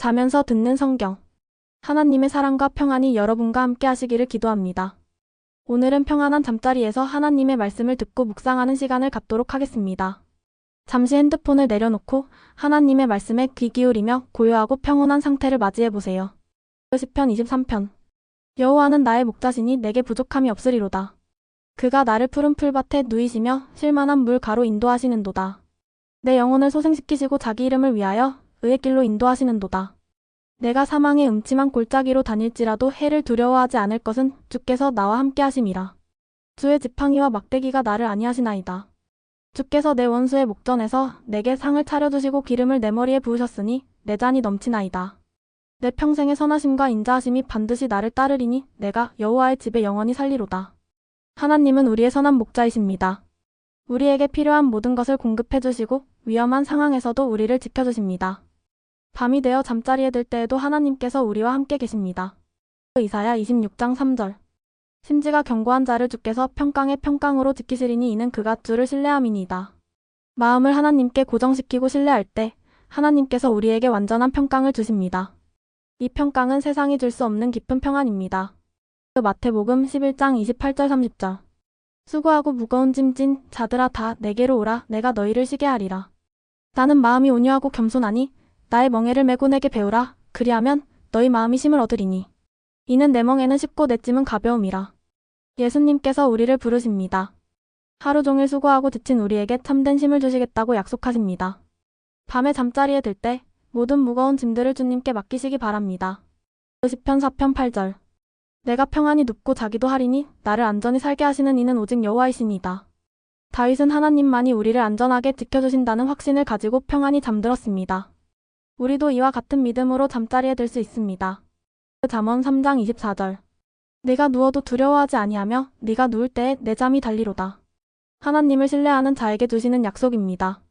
자면서 듣는 성경. 하나님의 사랑과 평안이 여러분과 함께 하시기를 기도합니다. 오늘은 평안한 잠자리에서 하나님의 말씀을 듣고 묵상하는 시간을 갖도록 하겠습니다. 잠시 핸드폰을 내려놓고 하나님의 말씀에 귀 기울이며 고요하고 평온한 상태를 맞이해 보세요. 시편 23편 여호와는 나의 목자시니 내게 부족함이 없으리로다. 그가 나를 푸른 풀밭에 누이시며 쉴만한 물 가로 인도하시는도다. 내 영혼을 소생시키시고 자기 이름을 위하여 의의 길로 인도하시는도다. 내가 사망의 음침한 골짜기로 다닐지라도 해를 두려워하지 않을 것은 주께서 나와 함께 하심이라. 주의 지팡이와 막대기가 나를 아니하시나이다. 주께서 내 원수의 목전에서 내게 상을 차려주시고 기름을 내 머리에 부으셨으니 내 잔이 넘치나이다. 내 평생의 선하심과 인자하심이 반드시 나를 따르리니 내가 여호와의 집에 영원히 살리로다. 하나님은 우리의 선한 목자이십니다. 우리에게 필요한 모든 것을 공급해 주시고 위험한 상황에서도 우리를 지켜주십니다. 밤이 되어 잠자리에 들 때에도 하나님께서 우리와 함께 계십니다. 이사야 26장 3절 심지가 견고한 자를 주께서 평강의 평강으로 지키시리니 이는 그가 주를 신뢰함이니이다. 마음을 하나님께 고정시키고 신뢰할 때 하나님께서 우리에게 완전한 평강을 주십니다. 이 평강은 세상이 줄 수 없는 깊은 평안입니다. 마태복음 11장 28절 30절 수고하고 무거운 짐진 자들아 다 내게로 오라 내가 너희를 쉬게 하리라. 나는 마음이 온유하고 겸손하니 나의 멍에를 메고 내게 배우라 그리하면 너희 마음이 힘을 얻으리니 이는 내 멍에는 쉽고 내 짐은 가벼움이라. 예수님께서 우리를 부르십니다. 하루 종일 수고하고 지친 우리에게 참된 힘을 주시겠다고 약속하십니다. 밤에 잠자리에 들 때 모든 무거운 짐들을 주님께 맡기시기 바랍니다. 시편 4편 8절 내가 평안히 눕고 자기도 하리니 나를 안전히 살게 하시는 이는 오직 여호와이시니이다. 다윗은 하나님만이 우리를 안전하게 지켜주신다는 확신을 가지고 평안히 잠들었습니다. 우리도 이와 같은 믿음으로 잠자리에 들 수 있습니다. 잠언 3장 24절 네가 누워도 두려워하지 아니하며 네가 누울 때에 내 잠이 달리로다. 하나님을 신뢰하는 자에게 주시는 약속입니다.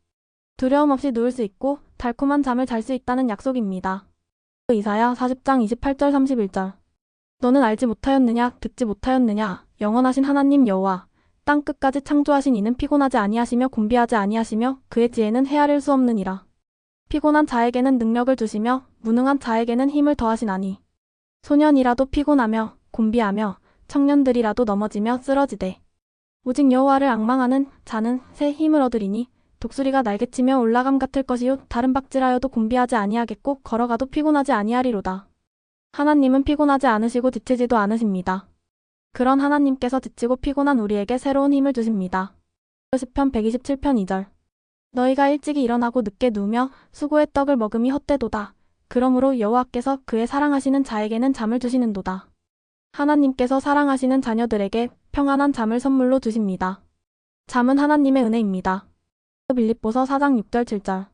두려움 없이 누울 수 있고 달콤한 잠을 잘 수 있다는 약속입니다. 이사야 40장 28절 31절 너는 알지 못하였느냐 듣지 못하였느냐 영원하신 하나님 여호와 땅 끝까지 창조하신 이는 피곤하지 아니하시며 곤비하지 아니하시며 그의 지혜는 헤아릴 수 없느니라. 피곤한 자에게는 능력을 주시며 무능한 자에게는 힘을 더하시나니 소년이라도 피곤하며 곤비하며 청년들이라도 넘어지며 쓰러지되 오직 여호와를 앙망하는 자는 새 힘을 얻으리니 독수리가 날개치며 올라감 같을 것이요 다른 박질하여도 곤비하지 아니하겠고 걸어가도 피곤하지 아니하리로다. 하나님은 피곤하지 않으시고 지치지도 않으십니다. 그런 하나님께서 지치고 피곤한 우리에게 새로운 힘을 주십니다. 시편 127편 2절 너희가 일찍이 일어나고 늦게 누우며 수고의 떡을 먹음이 헛되도다. 그러므로 여호와께서 그의 사랑하시는 자에게는 잠을 주시는도다. 하나님께서 사랑하시는 자녀들에게 평안한 잠을 선물로 주십니다. 잠은 하나님의 은혜입니다. 빌립보서 4장 6절 7절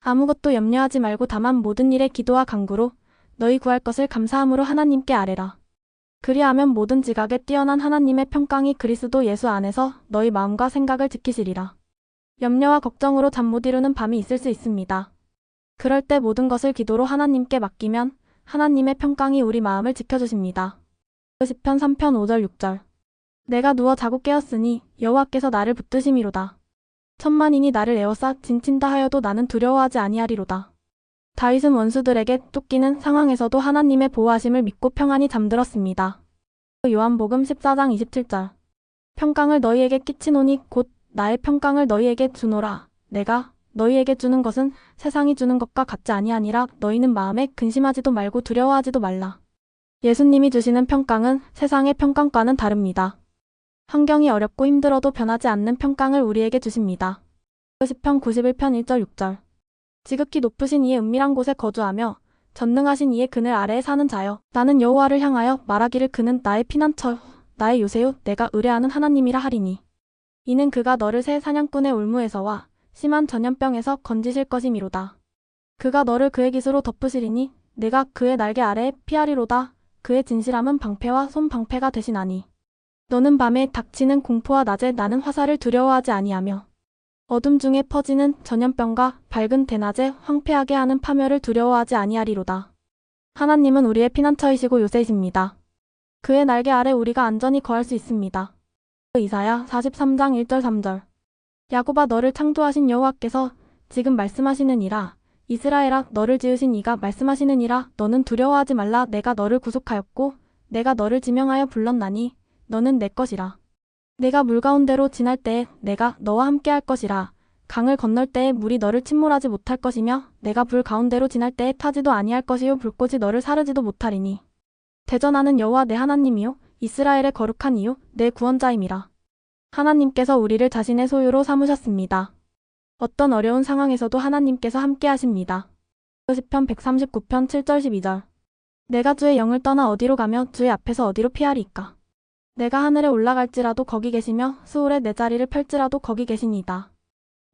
아무것도 염려하지 말고 다만 모든 일에 기도와 간구로 너희 구할 것을 감사함으로 하나님께 아뢰라. 그리하면 모든 지각에 뛰어난 하나님의 평강이 그리스도 예수 안에서 너희 마음과 생각을 지키시리라. 염려와 걱정으로 잠 못 이루는 밤이 있을 수 있습니다. 그럴 때 모든 것을 기도로 하나님께 맡기면 하나님의 평강이 우리 마음을 지켜주십니다. 시편 3편 5절 6절 내가 누워 자고 깨었으니 여호와께서 나를 붙드심이로다. 천만인이 나를 에워싸 진친다 하여도 나는 두려워하지 아니하리로다. 다윗은 원수들에게 쫓기는 상황에서도 하나님의 보호하심을 믿고 평안히 잠들었습니다. 요한복음 14장 27절 평강을 너희에게 끼치노니 곧 나의 평강을 너희에게 주노라. 내가 너희에게 주는 것은 세상이 주는 것과 같지 아니하니라 너희는 마음에 근심하지도 말고 두려워하지도 말라. 예수님이 주시는 평강은 세상의 평강과는 다릅니다. 환경이 어렵고 힘들어도 변하지 않는 평강을 우리에게 주십니다. 시편 91편 1절 6절 지극히 높으신 이의 은밀한 곳에 거주하며 전능하신 이의 그늘 아래에 사는 자여 나는 여호와를 향하여 말하기를 그는 나의 피난처 나의 요새요 내가 의뢰하는 하나님이라 하리니 이는 그가 너를 새 사냥꾼의 올무에서와 심한 전염병에서 건지실 것이미로다. 그가 너를 그의 기수로 덮으시리니 내가 그의 날개 아래에 피하리로다. 그의 진실함은 방패와 손방패가 되시나니 너는 밤에 닥치는 공포와 낮에 나는 화살을 두려워하지 아니하며 어둠 중에 퍼지는 전염병과 밝은 대낮에 황폐하게 하는 파멸을 두려워하지 아니하리로다. 하나님은 우리의 피난처이시고 요새이십니다. 그의 날개 아래 우리가 안전히 거할 수 있습니다. 이사야 43장 1절 3절 야곱아 너를 창조하신 여호와께서 지금 말씀하시느니라 이스라엘아 너를 지으신 이가 말씀하시느니라 너는 두려워하지 말라 내가 너를 구속하였고 내가 너를 지명하여 불렀나니 너는 내 것이라. 내가 물 가운데로 지날 때에 내가 너와 함께 할 것이라. 강을 건널 때에 물이 너를 침몰하지 못할 것이며 내가 불 가운데로 지날 때에 타지도 아니할 것이요 불꽃이 너를 사르지도 못하리니. 대전하는 여호와 내 하나님이요 이스라엘의 거룩한 이요 내 구원자임이라. 하나님께서 우리를 자신의 소유로 삼으셨습니다. 어떤 어려운 상황에서도 하나님께서 함께 하십니다. 시편 139편 7절 12절 내가 주의 영을 떠나 어디로 가며 주의 앞에서 어디로 피하리이까 내가 하늘에 올라갈지라도 거기 계시며 수월에 내 자리를 펼지라도 거기 계시니이다.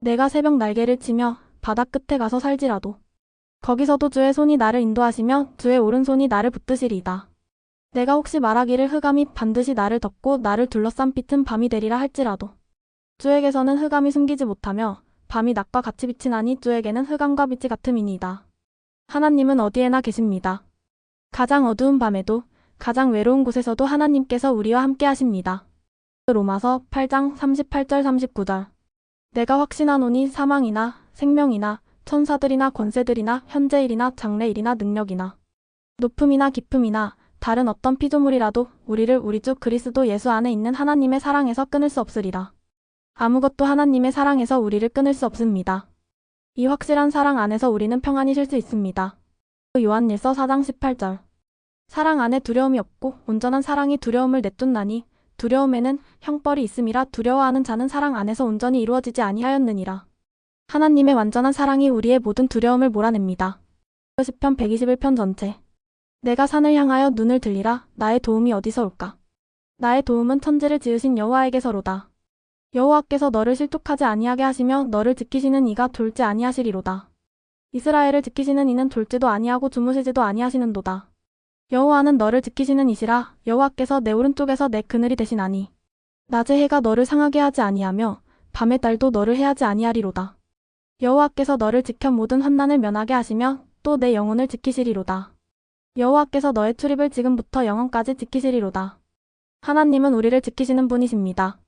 내가 새벽 날개를 치며 바다 끝에 가서 살지라도 거기서도 주의 손이 나를 인도하시며 주의 오른손이 나를 붙드시리이다. 내가 혹시 말하기를 흑암이 반드시 나를 덮고 나를 둘러싼 빛은 밤이 되리라 할지라도 주에게서는 흑암이 숨기지 못하며 밤이 낮과 같이 빛이 나니 주에게는 흑암과 빛이 같음이니이다. 하나님은 어디에나 계십니다. 가장 어두운 밤에도 가장 외로운 곳에서도 하나님께서 우리와 함께 하십니다. 로마서 8장 38절 39절 내가 확신하노니 사망이나 생명이나 천사들이나 권세들이나 현재일이나 장래일이나 능력이나 높음이나 깊음이나 다른 어떤 피조물이라도 우리를 우리 주 그리스도 예수 안에 있는 하나님의 사랑에서 끊을 수 없으리라. 아무것도 하나님의 사랑에서 우리를 끊을 수 없습니다. 이 확실한 사랑 안에서 우리는 평안히 쉴 수 있습니다. 요한일서 4장 18절 사랑 안에 두려움이 없고 온전한 사랑이 두려움을 내쫓나니 두려움에는 형벌이 있음이라 두려워하는 자는 사랑 안에서 온전히 이루어지지 아니하였느니라. 하나님의 완전한 사랑이 우리의 모든 두려움을 몰아냅니다. 시편 121편 전체 내가 산을 향하여 눈을 들리라 나의 도움이 어디서 올까? 나의 도움은 천지를 지으신 여호와에게서로다. 여호와께서 너를 실족하지 아니하게 하시며 너를 지키시는 이가 졸지 아니하시리로다. 이스라엘을 지키시는 이는 졸지도 아니하고 주무시지도 아니하시는도다. 여호와는 너를 지키시는 이시라 여호와께서 내 오른쪽에서 내 그늘이 되시나니 낮의 해가 너를 상하게 하지 아니하며 밤의 달도 너를 해하지 아니하리로다. 여호와께서 너를 지켜 모든 환난을 면하게 하시며 또 내 영혼을 지키시리로다. 여호와께서 너의 출입을 지금부터 영원까지 지키시리로다. 하나님은 우리를 지키시는 분이십니다.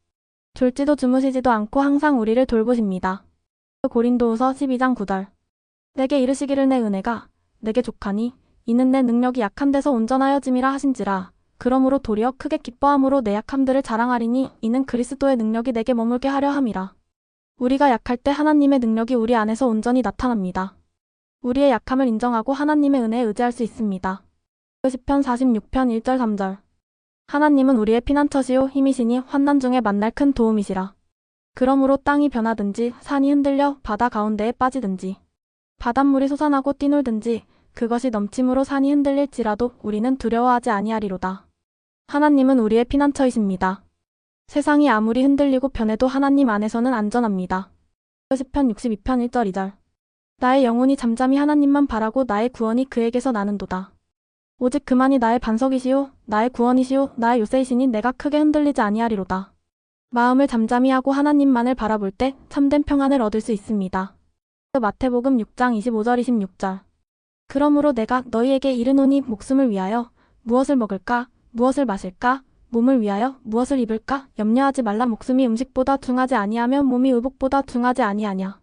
졸지도 주무시지도 않고 항상 우리를 돌보십니다. 고린도후서 12장 9절 내게 이르시기를 내 은혜가 내게 족하니 이는 내 능력이 약한 데서 온전하여짐이라 하신지라 그러므로 도리어 크게 기뻐함으로 내 약함들을 자랑하리니 이는 그리스도의 능력이 내게 머물게 하려 함이라. 우리가 약할 때 하나님의 능력이 우리 안에서 온전히 나타납니다. 우리의 약함을 인정하고 하나님의 은혜에 의지할 수 있습니다. 시편 46편 1절 3절 하나님은 우리의 피난처시요 힘이시니 환난 중에 만날 큰 도움이시라. 그러므로 땅이 변하든지 산이 흔들려 바다 가운데에 빠지든지 바닷물이 솟아나고 뛰놀든지 그것이 넘침으로 산이 흔들릴지라도 우리는 두려워하지 아니하리로다. 하나님은 우리의 피난처이십니다. 세상이 아무리 흔들리고 변해도 하나님 안에서는 안전합니다. 시편 62편 1절 2절 나의 영혼이 잠잠히 하나님만 바라고 나의 구원이 그에게서 나는도다. 오직 그만이 나의 반석이시요 나의 구원이시요 나의 요새이시니 내가 크게 흔들리지 아니하리로다. 마음을 잠잠히 하고 하나님만을 바라볼 때 참된 평안을 얻을 수 있습니다. 마태복음 6장 25절 26절 그러므로 내가 너희에게 이르노니 목숨을 위하여 무엇을 먹을까 무엇을 마실까 몸을 위하여 무엇을 입을까 염려하지 말라 목숨이 음식보다 중하지 아니하며 몸이 의복보다 중하지 아니하냐.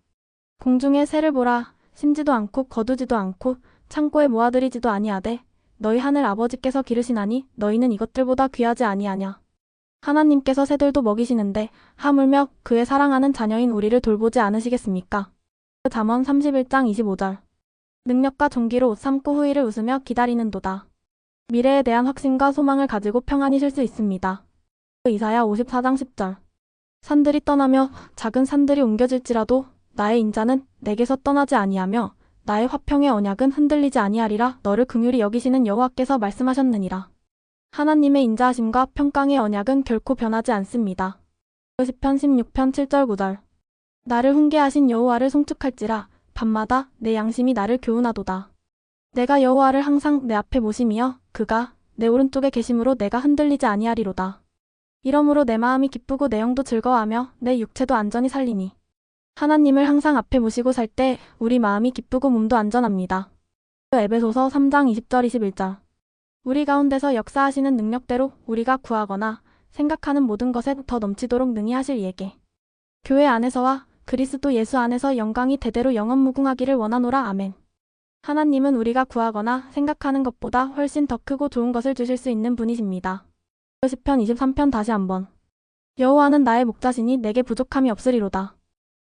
공중의 새를 보라 심지도 않고 거두지도 않고 창고에 모아들이지도 아니하되 너희 하늘 아버지께서 기르시나니 너희는 이것들보다 귀하지 아니하냐. 하나님께서 새들도 먹이시는데 하물며 그의 사랑하는 자녀인 우리를 돌보지 않으시겠습니까? 잠언 31장 25절 능력과 옷 삼고 후일을 웃으며 기다리는 도다. 미래에 대한 확신과 소망을 가지고 평안히 쉴 수 있습니다. 이사야 54장 10절 산들이 떠나며 작은 산들이 옮겨질지라도 나의 인자는 내게서 떠나지 아니하며 나의 화평의 언약은 흔들리지 아니하리라 너를 긍휼히 여기시는 여호와께서 말씀하셨느니라. 하나님의 인자하심과 평강의 언약은 결코 변하지 않습니다. 시편 16편 7절 9절 나를 훈계하신 여호와를 송축할지라 밤마다 내 양심이 나를 교훈하도다. 내가 여호와를 항상 내 앞에 모심이여 그가 내 오른쪽에 계심으로 내가 흔들리지 아니하리로다. 이러므로 내 마음이 기쁘고 내 영도 즐거워하며 내 육체도 안전히 살리니 하나님을 항상 앞에 모시고 살 때 우리 마음이 기쁘고 몸도 안전합니다. 에베소서 3장 20절 21절 우리 가운데서 역사하시는 능력대로 우리가 구하거나 생각하는 모든 것에 더 넘치도록 능히 하실 예게 교회 안에서와 그리스도 예수 안에서 영광이 대대로 영원 무궁하기를 원하노라 아멘. 하나님은 우리가 구하거나 생각하는 것보다 훨씬 더 크고 좋은 것을 주실 수 있는 분이십니다. 시편 23편 다시 한번. 여호와는 나의 목자시니 내게 부족함이 없으리로다.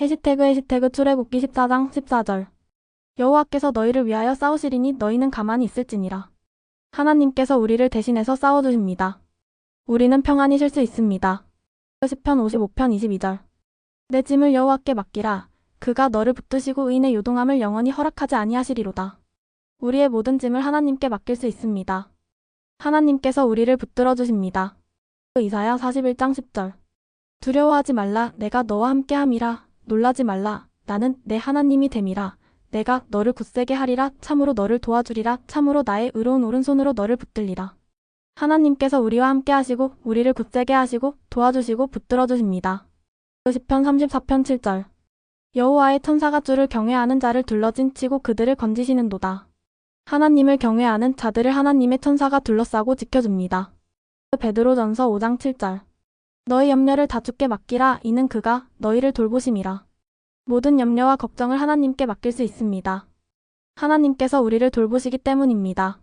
해시태그 해시태그 출애굽기 14장 14절 여호와께서 너희를 위하여 싸우시리니 너희는 가만히 있을지니라. 하나님께서 우리를 대신해서 싸워주십니다. 우리는 평안히 쉴 수 있습니다. 시편 55편 22절 내 짐을 여호와께 맡기라. 그가 너를 붙드시고 의인의 요동함을 영원히 허락하지 아니하시리로다. 우리의 모든 짐을 하나님께 맡길 수 있습니다. 하나님께서 우리를 붙들어 주십니다. 이사야 41장 10절 두려워하지 말라 내가 너와 함께 함이라 놀라지 말라. 나는 내 하나님이 됨이라. 내가 너를 굳세게 하리라. 참으로 너를 도와주리라. 참으로 나의 의로운 오른손으로 너를 붙들리라. 하나님께서 우리와 함께 하시고 우리를 굳세게 하시고 도와주시고 붙들어 주십니다. 시편 34편 7절. 여호와의 천사가 주를 경외하는 자를 둘러진 치고 그들을 건지시는도다. 하나님을 경외하는 자들을 하나님의 천사가 둘러싸고 지켜줍니다. 베드로전서 5장 7절 너희 염려를 다 주께 맡기라 이는 그가 너희를 돌보심이라. 모든 염려와 걱정을 하나님께 맡길 수 있습니다. 하나님께서 우리를 돌보시기 때문입니다.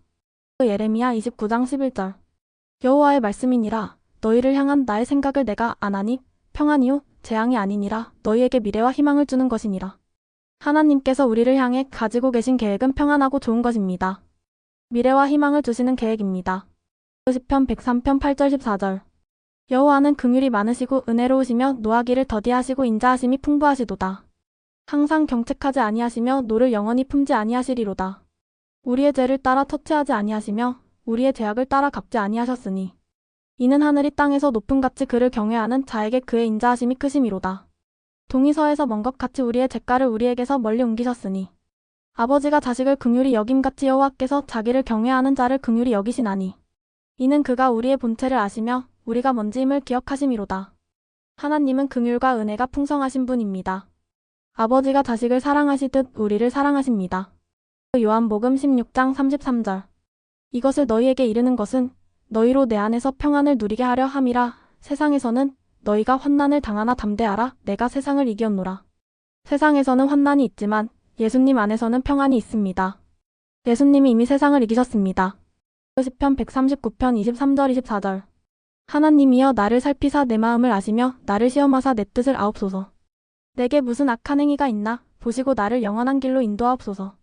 예레미야 29장 11절 여호와의 말씀이니라 너희를 향한 나의 생각을 내가 아나니 평안이요 재앙이 아니니라 너희에게 미래와 희망을 주는 것이니라. 하나님께서 우리를 향해 가지고 계신 계획은 평안하고 좋은 것입니다. 미래와 희망을 주시는 계획입니다. 시편 103편 8절 14절 여호와는 긍휼이 많으시고 은혜로우시며 노하기를 더디하시고 인자하심이 풍부하시도다. 항상 경책하지 아니하시며 노를 영원히 품지 아니하시리로다. 우리의 죄를 따라 터치하지 아니하시며 우리의 죄악을 따라 갚지 아니하셨으니 이는 하늘이 땅에서 높은 같이 그를 경외하는 자에게 그의 인자하심이 크심이로다. 동이서에서 먼 것 같이 우리의 죄가를 우리에게서 멀리 옮기셨으니 아버지가 자식을 긍휼히 여김같이 여호와께서 자기를 경외하는 자를 긍휼히 여기시나니 이는 그가 우리의 본체를 아시며 우리가 먼지임을 기억하심이로다. 하나님은 긍휼과 은혜가 풍성하신 분입니다. 아버지가 자식을 사랑하시듯 우리를 사랑하십니다. 요한복음 16장 33절 이것을 너희에게 이르는 것은 너희로 내 안에서 평안을 누리게 하려 함이라 세상에서는 너희가 환난을 당하나 담대하라 내가 세상을 이겼노라. 세상에서는 환난이 있지만 예수님 안에서는 평안이 있습니다. 예수님이 이미 세상을 이기셨습니다. 시편 139편 23절 24절 하나님이여 나를 살피사 내 마음을 아시며 나를 시험하사 내 뜻을 아옵소서. 내게 무슨 악한 행위가 있나 보시고 나를 영원한 길로 인도하옵소서.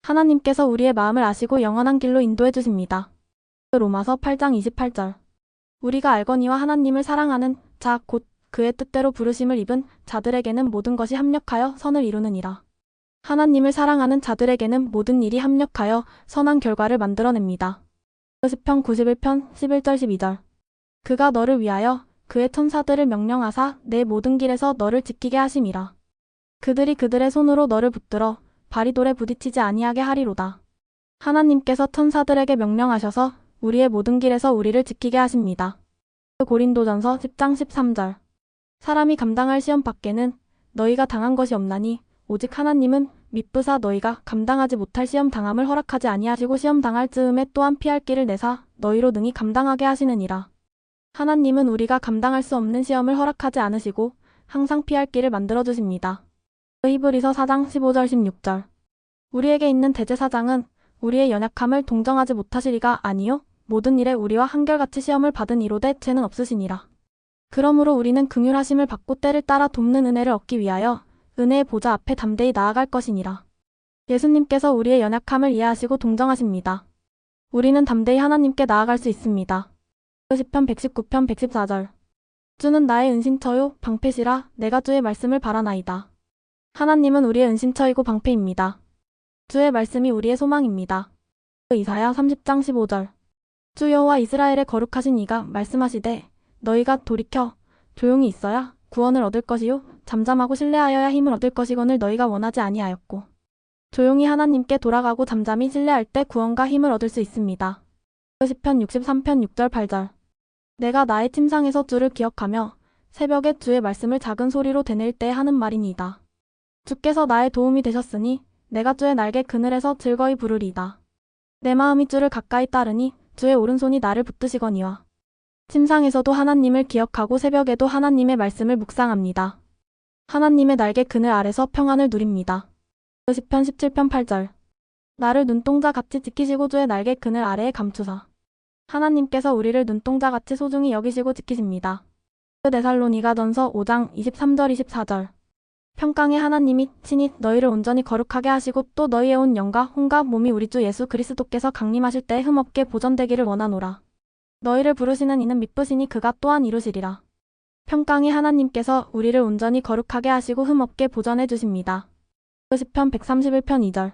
하나님께서 우리의 마음을 아시고 영원한 길로 인도해 주십니다. 로마서 8장 28절 우리가 알거니와 하나님을 사랑하는 자 곧 그의 뜻대로 부르심을 입은 자들에게는 모든 것이 합력하여 선을 이루느니라. 하나님을 사랑하는 자들에게는 모든 일이 합력하여 선한 결과를 만들어냅니다. 시편 91편 11절 12절 그가 너를 위하여 그의 천사들을 명령하사 내 모든 길에서 너를 지키게 하심이라. 그들이 그들의 손으로 너를 붙들어 발이 돌에 부딪히지 아니하게 하리로다. 하나님께서 천사들에게 명령하셔서 우리의 모든 길에서 우리를 지키게 하십니다. 고린도전서 10장 13절 사람이 감당할 시험 밖에는 너희가 당한 것이 없나니 오직 하나님은 미쁘사 너희가 감당하지 못할 시험 당함을 허락하지 아니하시고 시험 당할 즈음에 또한 피할 길을 내사 너희로 능히 감당하게 하시느니라. 하나님은 우리가 감당할 수 없는 시험을 허락하지 않으시고 항상 피할 길을 만들어 주십니다. 히브리서 4장 15절 16절 우리에게 있는 대제사장은 우리의 연약함을 동정하지 못하시리가 아니요 모든 일에 우리와 한결같이 시험을 받은 이로되 죄는 없으시니라. 그러므로 우리는 긍휼하심을 받고 때를 따라 돕는 은혜를 얻기 위하여 은혜의 보좌 앞에 담대히 나아갈 것이니라. 예수님께서 우리의 연약함을 이해하시고 동정하십니다. 우리는 담대히 하나님께 나아갈 수 있습니다. 시편 119편 114절 주는 나의 은신처요 방패시라 내가 주의 말씀을 바라나이다. 하나님은 우리의 은신처이고 방패입니다. 주의 말씀이 우리의 소망입니다. 이사야 30장 15절 주 여호와 이스라엘의 거룩하신 이가 말씀하시되 너희가 돌이켜 조용히 있어야 구원을 얻을 것이요 잠잠하고 신뢰하여야 힘을 얻을 것이거늘 너희가 원하지 아니하였고 조용히 하나님께 돌아가고 잠잠히 신뢰할 때 구원과 힘을 얻을 수 있습니다. 시편 63편 6절 8절 내가 나의 침상에서 주를 기억하며 새벽에 주의 말씀을 작은 소리로 되낼 때 하는 말이니이다. 주께서 나의 도움이 되셨으니 내가 주의 날개 그늘에서 즐거이 부르리이다. 내 마음이 주를 가까이 따르니 주의 오른손이 나를 붙드시거니와 침상에서도 하나님을 기억하고 새벽에도 하나님의 말씀을 묵상합니다. 하나님의 날개 그늘 아래서 평안을 누립니다. 시편 17편 8절 나를 눈동자 같이 지키시고 주의 날개 그늘 아래에 감추사 하나님께서 우리를 눈동자 같이 소중히 여기시고 지키십니다. 데살로니가 전서 5장 23절 24절 평강의 하나님이 친히 너희를 온전히 거룩하게 하시고 또 너희의 온 영과 혼과 몸이 우리 주 예수 그리스도께서 강림하실 때 흠없게 보존되기를 원하노라. 너희를 부르시는 이는 미쁘시니 그가 또한 이루시리라. 평강의 하나님께서 우리를 온전히 거룩하게 하시고 흠없게 보존해 주십니다. 시편 131편 2절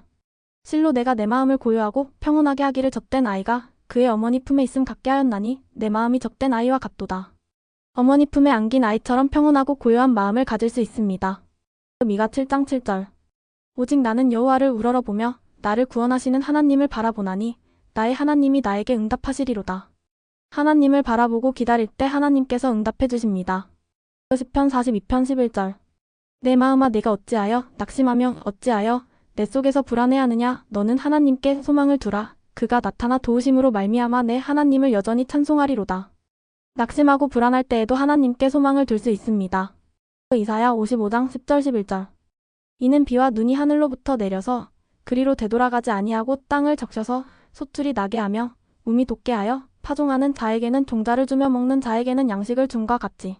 실로 내가 내 마음을 고요하고 평온하게 하기를 젖된 아이가 그의 어머니 품에 있음 같게 하였나니 내 마음이 젖된 아이와 같도다. 어머니 품에 안긴 아이처럼 평온하고 고요한 마음을 가질 수 있습니다. 미가 7장 7절 오직 나는 여호와를 우러러보며 나를 구원하시는 하나님을 바라보나니 나의 하나님이 나에게 응답하시리로다. 하나님을 바라보고 기다릴 때 하나님께서 응답해 주십니다. 시편 42편 11절 내 마음아 내가 어찌하여 낙심하며 어찌하여 내 속에서 불안해하느냐 너는 하나님께 소망을 두라 그가 나타나 도우심으로 말미암아 내 하나님을 여전히 찬송하리로다. 낙심하고 불안할 때에도 하나님께 소망을 둘 수 있습니다. 이사야 55장 10절 11절 이는 비와 눈이 하늘로부터 내려서 그리로 되돌아가지 아니하고 땅을 적셔서 소출이 나게 하며 우미 돋게 하여 파종하는 자에게는 종자를 주며 먹는 자에게는 양식을 줌과 같이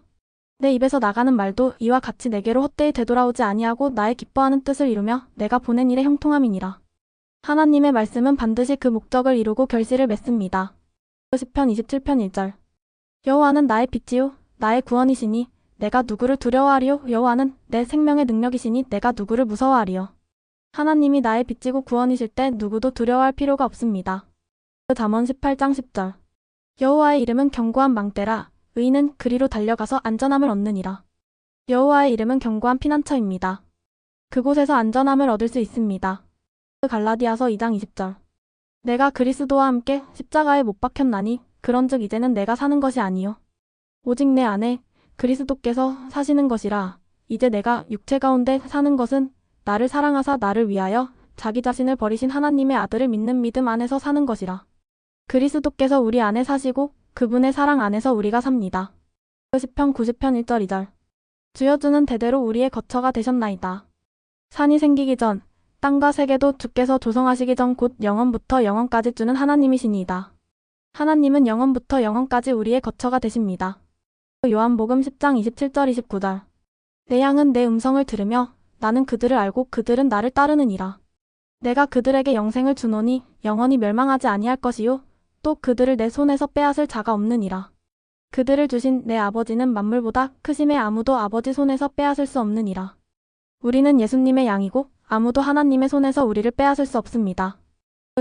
내 입에서 나가는 말도 이와 같이 내게로 헛되이 되돌아오지 아니하고 나의 기뻐하는 뜻을 이루며 내가 보낸 일의 형통함이니라. 하나님의 말씀은 반드시 그 목적을 이루고 결실을 맺습니다. 시편 27편 1절 여호와는 나의 빛이요 나의 구원이시니 내가 누구를 두려워하리요 여호와는 내 생명의 능력이시니 내가 누구를 무서워하리요. 하나님이 나의 빛이고 구원이실 때 누구도 두려워할 필요가 없습니다. 잠언 18장 10절 여호와의 이름은 견고한 망대라 의인은 그리로 달려가서 안전함을 얻느니라. 여호와의 이름은 견고한 피난처입니다. 그곳에서 안전함을 얻을 수 있습니다. 갈라디아서 2장 20절. 내가 그리스도와 함께 십자가에 못 박혔나니 그런즉 이제는 내가 사는 것이 아니요. 오직 내 안에 그리스도께서 사시는 것이라. 이제 내가 육체 가운데 사는 것은 나를 사랑하사 나를 위하여 자기 자신을 버리신 하나님의 아들을 믿는 믿음 안에서 사는 것이라. 그리스도께서 우리 안에 사시고 그분의 사랑 안에서 우리가 삽니다. 시편 90편 1절 2절. 주여 주는 대대로 우리의 거처가 되셨나이다. 산이 생기기 전 땅과 세계도 주께서 조성하시기 전 곧 영원부터 영원까지 주는 하나님이시니이다. 하나님은 영원부터 영원까지 우리의 거처가 되십니다. 요한복음 10장 27절 29절 내 양은 내 음성을 들으며 나는 그들을 알고 그들은 나를 따르느니라. 내가 그들에게 영생을 주노니 영원히 멸망하지 아니할 것이요 또 그들을 내 손에서 빼앗을 자가 없느니라. 그들을 주신 내 아버지는 만물보다 크심에 아무도 아버지 손에서 빼앗을 수 없느니라. 우리는 예수님의 양이고 아무도 하나님의 손에서 우리를 빼앗을 수 없습니다.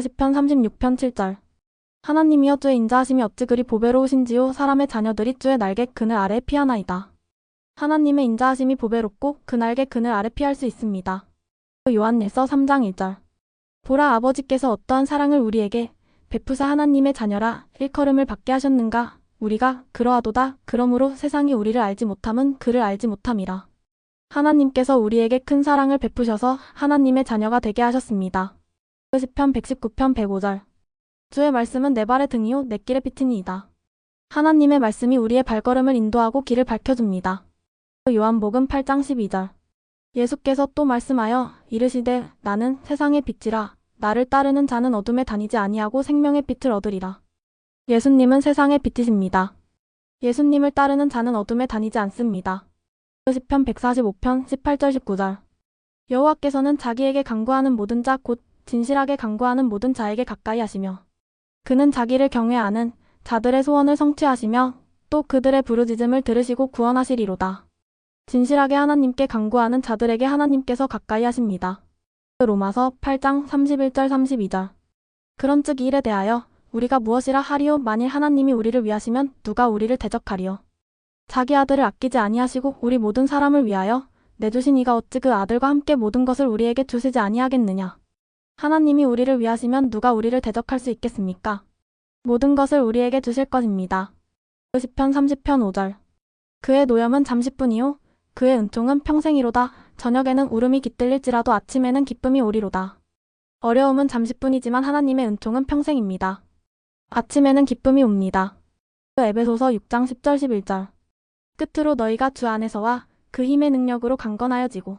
시편 36편 7절 하나님이여 주의 인자하심이 어찌 그리 보배로우신지요 사람의 자녀들이 주의 날개 그늘 아래 피하나이다. 하나님의 인자하심이 보배롭고 그 날개 그늘 아래 피할 수 있습니다. 요한예서 3장 1절 보라 아버지께서 어떠한 사랑을 우리에게 베푸사 하나님의 자녀라 일컬음을 받게 하셨는가 우리가 그러하도다 그러므로 세상이 우리를 알지 못함은 그를 알지 못함이라. 하나님께서 우리에게 큰 사랑을 베푸셔서 하나님의 자녀가 되게 하셨습니다. 시편 119편 105절 주의 말씀은 내 발의 등이요 내 길의 빛이니이다. 하나님의 말씀이 우리의 발걸음을 인도하고 길을 밝혀줍니다. 요한복음 8장 12절 예수께서 또 말씀하여 이르시되 나는 세상의 빛이라 나를 따르는 자는 어둠에 다니지 아니하고 생명의 빛을 얻으리라. 예수님은 세상의 빛이십니다. 예수님을 따르는 자는 어둠에 다니지 않습니다. 시편 145편 18절 19절 여호와께서는 자기에게 강구하는 모든 자 곧 진실하게 강구하는 모든 자에게 가까이 하시며 그는 자기를 경외하는 자들의 소원을 성취하시며 또 그들의 부르짖음을 들으시고 구원하시리로다. 진실하게 하나님께 강구하는 자들에게 하나님께서 가까이 하십니다. 로마서 8장 31절 32절 그런즉 이 일에 대하여 우리가 무엇이라 하리요 만일 하나님이 우리를 위하시면 누가 우리를 대적하리요 자기 아들을 아끼지 아니하시고 우리 모든 사람을 위하여 내주신 이가 어찌 그 아들과 함께 모든 것을 우리에게 주시지 아니하겠느냐. 하나님이 우리를 위하시면 누가 우리를 대적할 수 있겠습니까? 모든 것을 우리에게 주실 것입니다. 시편 30편 5절 그의 노염은 잠시뿐이요 그의 은총은 평생이로다. 저녁에는 울음이 깃들릴지라도 아침에는 기쁨이 오리로다. 어려움은 잠시뿐이지만 하나님의 은총은 평생입니다. 아침에는 기쁨이 옵니다. 에베소서 6장 10절 11절 끝으로 너희가 주 안에서와 그 힘의 능력으로 강건하여지고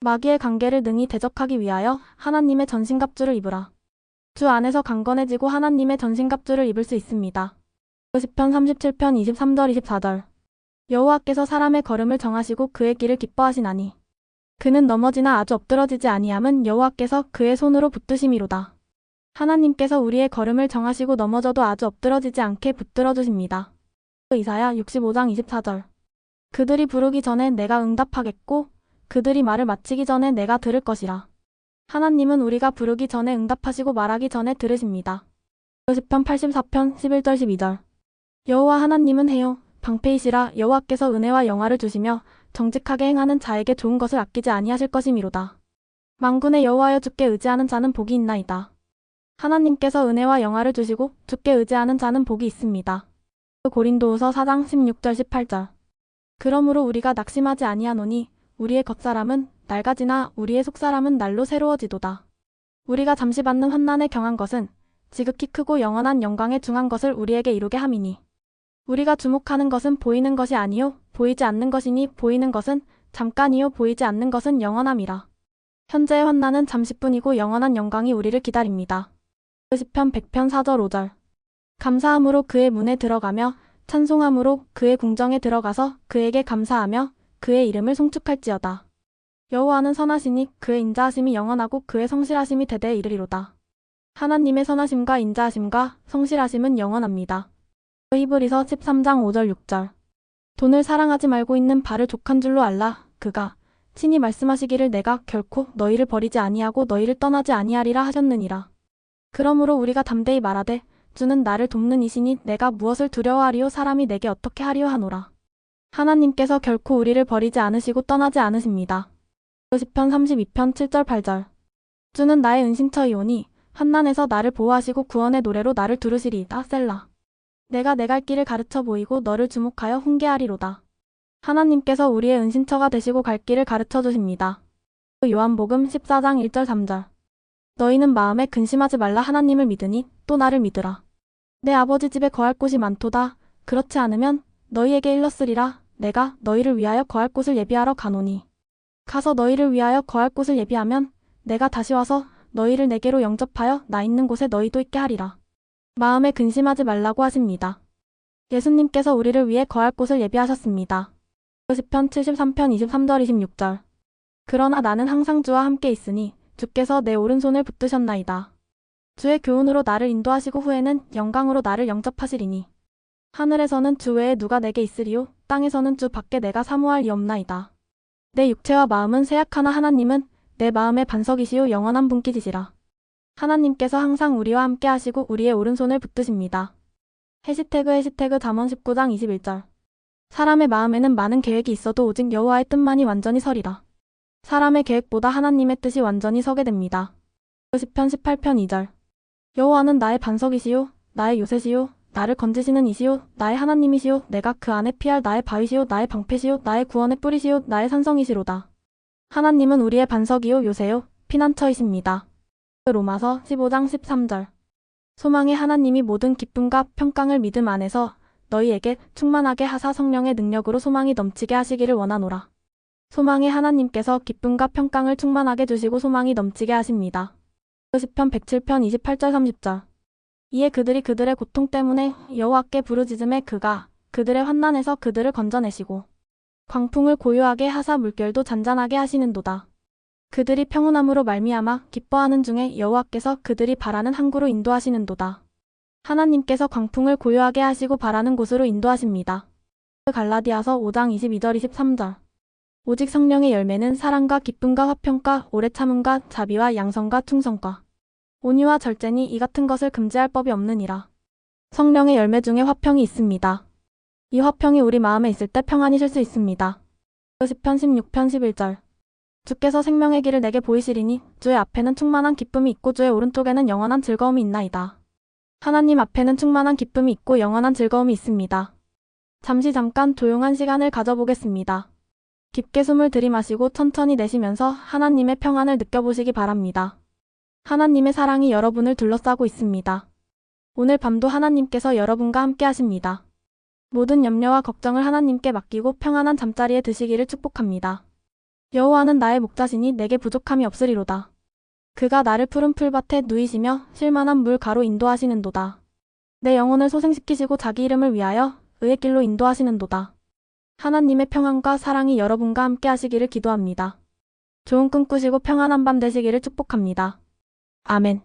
마귀의 관계를 능히 대적하기 위하여 하나님의 전신갑주를 입으라. 주 안에서 강건해지고 하나님의 전신갑주를 입을 수 있습니다. 시편 37편 23절 24절 여호와께서 사람의 걸음을 정하시고 그의 길을 기뻐하시나니 그는 넘어지나 아주 엎드러지지 아니함은 여호와께서 그의 손으로 붙드심이로다. 하나님께서 우리의 걸음을 정하시고 넘어져도 아주 엎드러지지 않게 붙들어 주십니다. 이사야 65장 24절 그들이 부르기 전에 내가 응답하겠고 그들이 말을 마치기 전에 내가 들을 것이라. 하나님은 우리가 부르기 전에 응답하시고 말하기 전에 들으십니다. 시편 84편 11절 12절 여호와 하나님은 해요 방패이시라 여호와께서 은혜와 영화를 주시며 정직하게 행하는 자에게 좋은 것을 아끼지 아니하실 것이미로다. 만군의 여호와여 주께 의지하는 자는 복이 있나이다. 하나님께서 은혜와 영화를 주시고 주께 의지하는 자는 복이 있습니다. 고린도후서 4장 16절 18절 그러므로 우리가 낙심하지 아니하노니 우리의 겉사람은 낡아지나 우리의 속사람은 날로 새로워지도다. 우리가 잠시 받는 환난에 경한 것은 지극히 크고 영원한 영광에 중한 것을 우리에게 이루게 함이니 우리가 주목하는 것은 보이는 것이 아니요 보이지 않는 것이니 보이는 것은 잠깐이요 보이지 않는 것은 영원함이라. 현재의 환난은 잠시뿐이고 영원한 영광이 우리를 기다립니다. 시편 100편 4절 5절 감사함으로 그의 문에 들어가며 찬송함으로 그의 궁정에 들어가서 그에게 감사하며 그의 이름을 송축할지어다. 여호와는 선하시니 그의 인자하심이 영원하고 그의 성실하심이 대대에 이르리로다. 하나님의 선하심과 인자하심과 성실하심은 영원합니다. 히브리서 13장 5절 6절 돈을 사랑하지 말고 있는 발을 족한 줄로 알라 그가 친히 말씀하시기를 내가 결코 너희를 버리지 아니하고 너희를 떠나지 아니하리라 하셨느니라. 그러므로 우리가 담대히 말하되 주는 나를 돕는 이시니 내가 무엇을 두려워하리요 사람이 내게 어떻게 하리요 하노라. 하나님께서 결코 우리를 버리지 않으시고 떠나지 않으십니다. 시편 32편 7절 8절 주는 나의 은신처이오니 환난에서 나를 보호하시고 구원의 노래로 나를 두르시리이다 셀라. 내가 내 갈 길을 가르쳐 보이고 너를 주목하여 훈계하리로다. 하나님께서 우리의 은신처가 되시고 갈 길을 가르쳐 주십니다. 요한복음 14장 1절 3절 너희는 마음에 근심하지 말라 하나님을 믿으니 또 나를 믿으라. 내 아버지 집에 거할 곳이 많도다. 그렇지 않으면 너희에게 일렀으리라. 내가 너희를 위하여 거할 곳을 예비하러 가노니. 가서 너희를 위하여 거할 곳을 예비하면 내가 다시 와서 너희를 내게로 영접하여 나 있는 곳에 너희도 있게 하리라. 마음에 근심하지 말라고 하십니다. 예수님께서 우리를 위해 거할 곳을 예비하셨습니다. 시편 73편 23절 26절 그러나 나는 항상 주와 함께 있으니 주께서 내 오른손을 붙드셨나이다. 주의 교훈으로 나를 인도하시고 후에는 영광으로 나를 영접하시리니 하늘에서는 주 외에 누가 내게 있으리요 땅에서는 주 밖에 내가 사모할 리 없나이다. 내 육체와 마음은 세약하나 하나님은 내 마음의 반석이시요 영원한 분깃이시라. 하나님께서 항상 우리와 함께 하시고 우리의 오른손을 붙드십니다. 해시태그 해시태그 잠언 19장 21절 사람의 마음에는 많은 계획이 있어도 오직 여호와의 뜻만이 완전히 서리라. 사람의 계획보다 하나님의 뜻이 완전히 서게 됩니다. 시편 18편 2절 여호와는 나의 반석이시요 나의 요새시요 나를 건지시는 이시요 나의 하나님이시요 내가 그 안에 피할 나의 바위시요 나의 방패시요 나의 구원의 뿌리시요 나의 산성이시로다. 하나님은 우리의 반석이요 요새요 피난처이십니다. 로마서 15장 13절 소망의 하나님이 모든 기쁨과 평강을 믿음 안에서 너희에게 충만하게 하사 성령의 능력으로 소망이 넘치게 하시기를 원하노라. 소망의 하나님께서 기쁨과 평강을 충만하게 주시고 소망이 넘치게 하십니다. 시편 107편 28절 30절 이에 그들이 그들의 고통 때문에 여호와께 부르짖음에 그가 그들의 환난에서 그들을 건져내시고 광풍을 고요하게 하사 물결도 잔잔하게 하시는도다. 그들이 평온함으로 말미암아 기뻐하는 중에 여호와께서 그들이 바라는 항구로 인도하시는도다. 하나님께서 광풍을 고요하게 하시고 바라는 곳으로 인도하십니다. 갈라디아서 5장 22절 23절 오직 성령의 열매는 사랑과 기쁨과 화평과 오래 참음과 자비와 양성과 충성과 온유와 절제니 이 같은 것을 금지할 법이 없느니라. 성령의 열매 중에 화평이 있습니다. 이 화평이 우리 마음에 있을 때 평안이 쉴수 있습니다. 10편 16편 11절 주께서 생명의 길을 내게 보이시리니 주의 앞에는 충만한 기쁨이 있고 주의 오른쪽에는 영원한 즐거움이 있나이다. 하나님 앞에는 충만한 기쁨이 있고 영원한 즐거움이 있습니다. 잠시 잠깐 조용한 시간을 가져보겠습니다. 깊게 숨을 들이마시고 천천히 내쉬면서 하나님의 평안을 느껴보시기 바랍니다. 하나님의 사랑이 여러분을 둘러싸고 있습니다. 오늘 밤도 하나님께서 여러분과 함께 하십니다. 모든 염려와 걱정을 하나님께 맡기고 평안한 잠자리에 드시기를 축복합니다. 여호와는 나의 목자시니 내게 부족함이 없으리로다. 그가 나를 푸른 풀밭에 누이시며 쉴만한 물 가로 인도하시는도다. 내 영혼을 소생시키시고 자기 이름을 위하여 의의 길로 인도하시는도다. 하나님의 평안과 사랑이 여러분과 함께 하시기를 기도합니다. 좋은 꿈 꾸시고 평안한 밤 되시기를 축복합니다. 아멘.